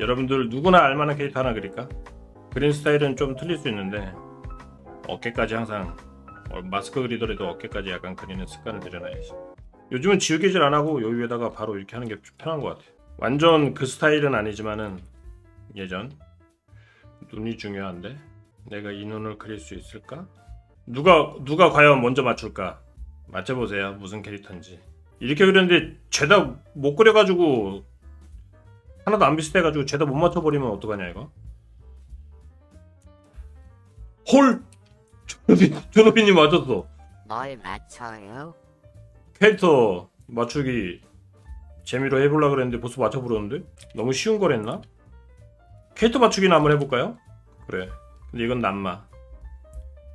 여러분들 누구나 알만한 캐릭터 하나 그릴까? 그린 스타일은 좀 틀릴 수 있는데 어깨까지 항상 어, 마스크 그리더라도 어깨까지 약간 그리는 습관을 들여놔야지. 요즘은 지우개질 안 하고 요 위에다가 바로 이렇게 하는 게좀 편한 것 같아. 완전 그 스타일은 아니지만은 예전 눈이 중요한데 내가 이 눈을 그릴 수 있을까? 누가 누가 과연 먼저 맞출까? 맞춰보세요 무슨 캐릭터인지. 이렇게 그렸는데 죄다 못 그려가지고 하나도 안 비슷해가지고 죄다 못 맞춰버리면 어떡하냐 이거? 헐! 조노빈, 조노빈님 맞았어. 뭘 맞춰요? 캐릭터 맞추기 재미로 해보려 그랬는데 벌써 맞춰버렸는데? 너무 쉬운 거랬나? 캐릭터 맞추기는 한번 해볼까요? 그래. 근데 이건 남마.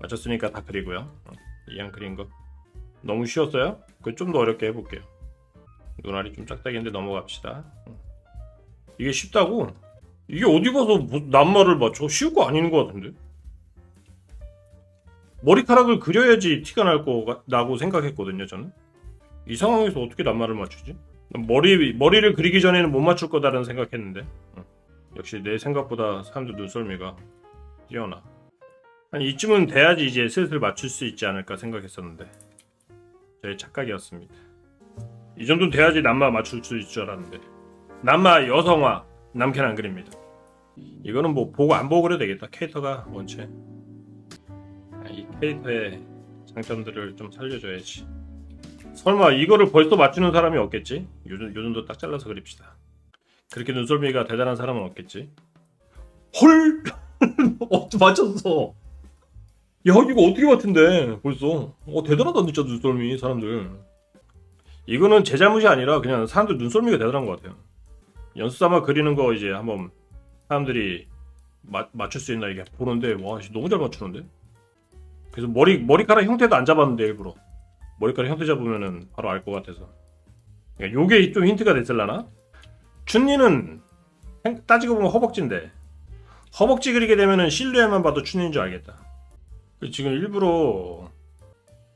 맞췄으니까 다 그리고요. 어, 이왕 그린 거. 너무 쉬웠어요? 그 좀 더 어렵게 해볼게요. 눈알이 좀 짝짝이인데 넘어갑시다. 어. 이게 쉽다고? 이게 어디 가서 뭐 남마를 맞춰? 쉬울 거 아닌 것 같은데? 머리카락을 그려야지 티가 날 거 나고 생각했거든요, 저는. 이 상황에서 어떻게 남마를 맞추지? 머리 머리를 그리기 전에는 못 맞출 거다라는 생각했는데 어. 역시 내 생각보다 사람들 눈썰미가 뛰어나. 한 이쯤은 돼야지 이제 슬슬 맞출 수 있지 않을까 생각했었는데 저의 착각이었습니다. 이 정도는 돼야지 남마 맞출 수 있을 줄 알았는데 남마 여성화 남캐는 안 그립니다. 이거는 뭐 보고 안 보고 그래도 되겠다. 캐릭터가 원체 아, 이 캐릭터의 장점들을 좀 살려줘야지. 설마 이거를 벌써 맞추는 사람이 없겠지? 요, 정- 요 정도 딱 잘라서 그립시다. 그렇게 눈썰미가 대단한 사람은 없겠지? 헐! 어, 맞췄어. 야, 이거 어떻게 맞춘대, 벌써. 어, 대단하다, 진짜 눈썰미, 사람들. 이거는 제 잘못이 아니라 그냥 사람들 눈썰미가 대단한 것 같아요. 연습 삼아 그리는 거 이제 한번 사람들이 마, 맞출 수 있나 이게 보는데, 와, 씨, 너무 잘 맞추는데? 그래서 머리, 머리카락 형태도 안 잡았는데, 일부러. 머리카락 형태 잡으면은 바로 알 것 같아서. 그러니까 요게 좀 힌트가 됐을라나? 춘니는 생- 따지고 보면 허벅지인데 허벅지 그리게 되면은 실루엣만 봐도 춘니인 줄 알겠다. 그 지금 일부러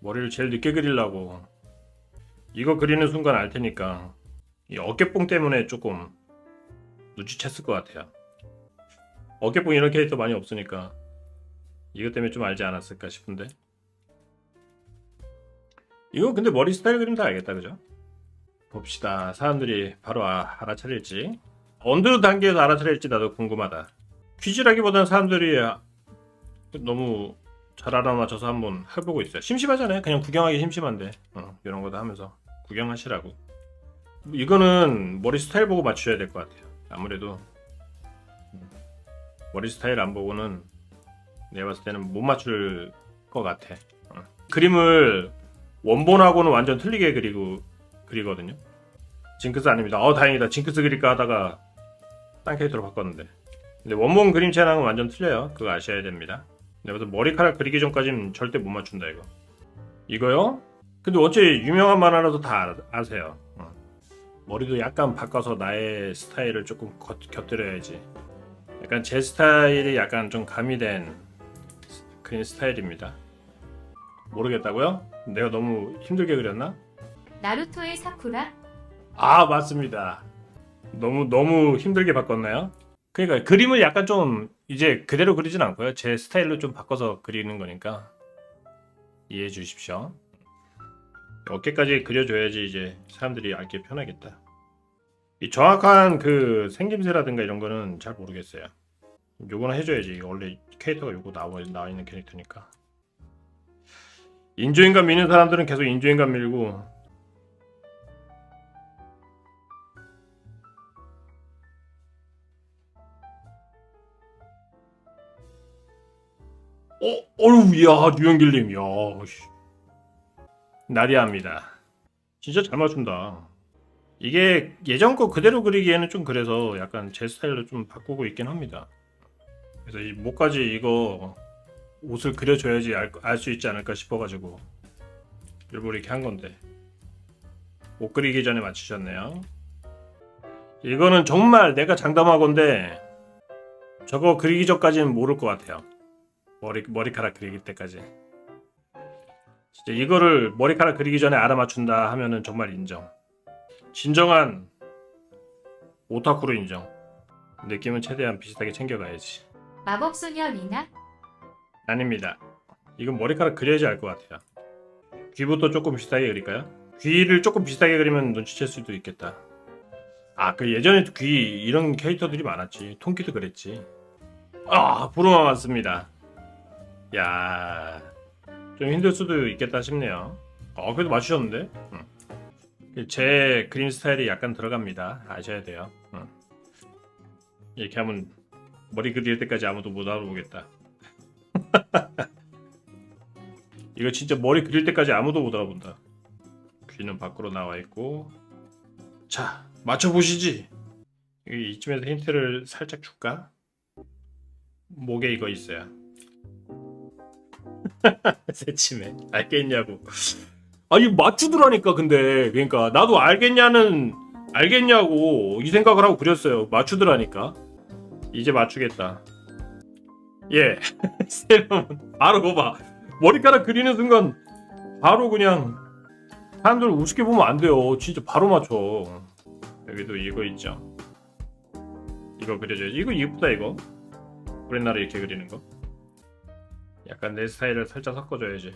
머리를 제일 늦게 그리려고 이거 그리는 순간 알 테니까 이 어깨뽕 때문에 조금 눈치챘을 것 같아요. 어깨뽕 이런 캐릭터 많이 없으니까 이것 때문에 좀 알지 않았을까 싶은데. 이거 근데 머리 스타일 그림 다 알겠다 그죠? 봅시다. 사람들이 바로 아, 알아차릴지. 어느 단계에서 알아차릴지 나도 궁금하다. 퀴즈라기보다는 사람들이 아- 너무 잘 알아맞혀서 한번 해보고 있어요. 심심하잖아요. 그냥 구경하기 심심한데. 어, 이런 거도 하면서 구경하시라고. 이거는 머리 스타일 보고 맞추셔야 될 것 같아요 아무래도 음, 머리 스타일 안 보고는 내가 봤을 때는 못 맞출 것 같아 어. 그림을 원본하고는 완전 틀리게 그리고 그리거든요. 징크스 아닙니다. 어 다행이다. 징크스 그릴까 하다가 딴 캐릭터로 바꿨는데. 근데 원본 그림체랑은 완전 틀려요. 그거 아셔야 됩니다. 내가 머리카락 그리기 전까지는 절대 못 맞춘다 이거. 이거요? 근데 어째 유명한 만화라도 다 알- 아세요. 어. 머리도 약간 바꿔서 나의 스타일을 조금 겉, 곁들여야지. 약간 제 스타일이 약간 좀 가미된 그린 스타일입니다. 모르겠다고요? 내가 너무 힘들게 그렸나? 나루토의 사쿠라? 아 맞습니다. 너무 너무 힘들게 바꿨나요? 그러니까 그림을 약간 좀 이제 그대로 그리진 않고요. 제 스타일로 좀 바꿔서 그리는 거니까 이해해 주십시오. 어깨까지 그려줘야지 이제 사람들이 알기 편하겠다. 이 정확한 그 생김새라든가 이런 거는 잘 모르겠어요. 요거는 해줘야지. 원래 캐릭터가 요거 나와 나와 있는 캐릭터니까. 인조인간 미는 사람들은 계속 인조인간 밀고 어, 어휴, 야, 유영길님, 야, 씨. 나디아입니다. 진짜 잘 맞춘다. 이게 예전 거 그대로 그리기에는 좀 그래서 약간 제 스타일로 좀 바꾸고 있긴 합니다. 그래서 이 목까지 이거 옷을 그려줘야지 알 수 있지 않을까 싶어가지고 일부러 이렇게 한 건데 옷 그리기 전에 맞추셨네요. 이거는 정말 내가 장담하건데 저거 그리기 전까지는 모를 것 같아요. 머리 머리카락 그리기 때까지. 진짜 이거를 머리카락 그리기 전에 알아맞춘다 하면은 정말 인정. 진정한 오타쿠로 인정. 느낌은 최대한 비슷하게 챙겨가야지. 마법소녀 리나 아닙니다. 이건 머리카락 그려야지 알 것 같아요. 귀부터 조금 비슷하게 그릴까요? 귀를 조금 비슷하게 그리면 눈치챌 수도 있겠다. 아, 그 예전에 귀 이런 캐릭터들이 많았지. 통키도 그랬지. 아, 부르마 맞습니다. 야, 좀 힘들 수도 있겠다 싶네요. 어, 그래도 맞추셨는데? 응. 제 그림 스타일이 약간 들어갑니다. 아셔야 돼요. 응. 이렇게 하면 머리 그릴 때까지 아무도 못 알아보겠다. 이거 진짜 머리 그릴 때까지 아무도 못 알아본다. 귀는 밖으로 나와 있고. 자, 맞춰보시지. 이- 이쯤에서 힌트를 살짝 줄까? 목에 이거 있어요. 새침해. 알겠냐고. 아니 맞추더라니까 근데 그러니까 나도 알겠냐는 알겠냐고 이 생각을 하고 그렸어요. 맞추더라니까. 이제 맞추겠다. 예. 세럼 바로 봐. 머리카락 그리는 순간 바로 그냥 사람들 우습게 보면 안 돼요. 진짜 바로 맞춰. 여기도 이거 있죠. 이거 그려줘야지. 이거 이쁘다 이거. 우리나라 이렇게 그리는 거. 약간 내 스타일을 살짝 섞어줘야지.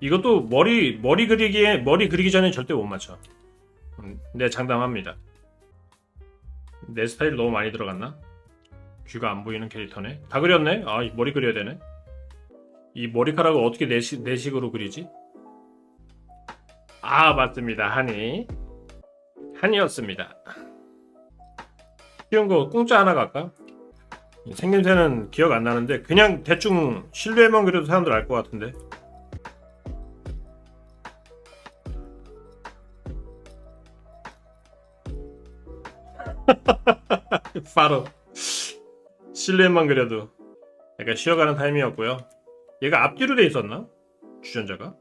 이것도 머리 머리 그리기에 머리 그리기 전에 절대 못 맞춰. 음, 내 장담합니다. 내 스타일 너무 많이 들어갔나? 귀가 안 보이는 캐릭터네. 다 그렸네. 아, 이 머리 그려야 되네. 이 머리카락을 어떻게 내식, 내식으로 그리지? 아, 맞습니다. 한이. 한이었습니다. 쉬운 거 공짜 하나 갈까? 생김새는 기억 안 나는데 그냥 대충 실루엣만 그려도 사람들 알 것 같은데. 바로 실루엣만 그려도 약간 쉬어가는 타임이었고요. 얘가 앞뒤로 돼 있었나? 주전자가?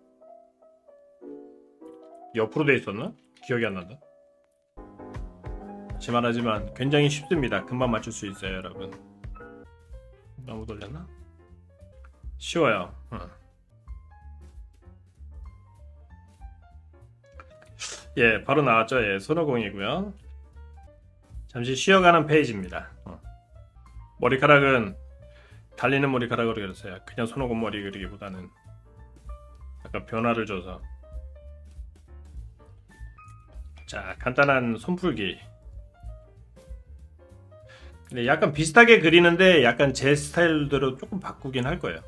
옆으로 돼 있었나? 기억이 안 난다. 다시 말하지만 굉장히 쉽습니다. 금방 맞출 수 있어요, 여러분. 너무 돌렸나? 쉬워요. 어. 예, 바로 나왔죠. 예, 손오공이고요. 잠시 쉬어가는 페이지입니다. 어. 머리카락은 달리는 머리카락으로 그렸어요. 그냥 손오공 머리 그리기보다는 약간 변화를 줘서. 자, 간단한 손풀기. 근데 약간 비슷하게 그리는데 약간 제 스타일대로 조금 바꾸긴 할 거예요.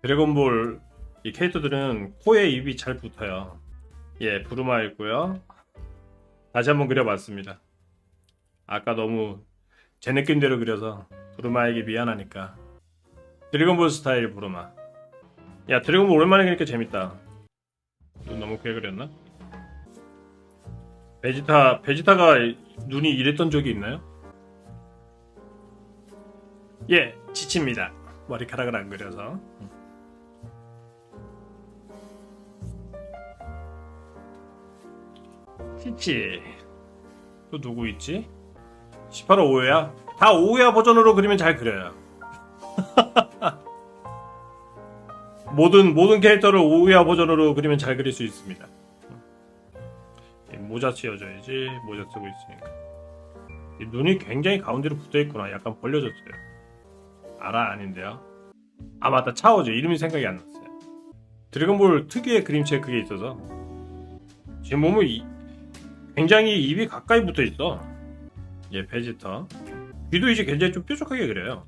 드래곤볼 이 캐릭터들은 코에 입이 잘 붙어요. 예, 부르마 있고요. 다시 한번 그려봤습니다. 아까 너무 제 느낌대로 그려서 부르마에게 미안하니까 드래곤볼 스타일 부르마. 야, 드래곤볼 오랜만에 그리니까 재밌다. 눈 너무 크게 그렸나? 베지타 베지타가 눈이 이랬던 적이 있나요? 예, 지칩니다. 머리카락을 안 그려서. 치치. 또 누구 있지? 18호 오해야? 다 오해야 버전으로 그리면 잘 그려요. 모든 모든 캐릭터를 오해야 버전으로 그리면 잘 그릴 수 있습니다. 이 모자 씌워줘야지. 모자 쓰고 있으니까. 이 눈이 굉장히 가운데로 붙어 있구나. 약간 벌려졌어요. 알아 아닌데요. 아 맞다 차오죠. 이름이 생각이 안 났어요. 드래곤볼 특유의 그림체 그게 있어서 지금 보면 이, 굉장히 입이 가까이 붙어 있어. 얘 베지터. 귀도 이제 굉장히 좀 뾰족하게 그려요.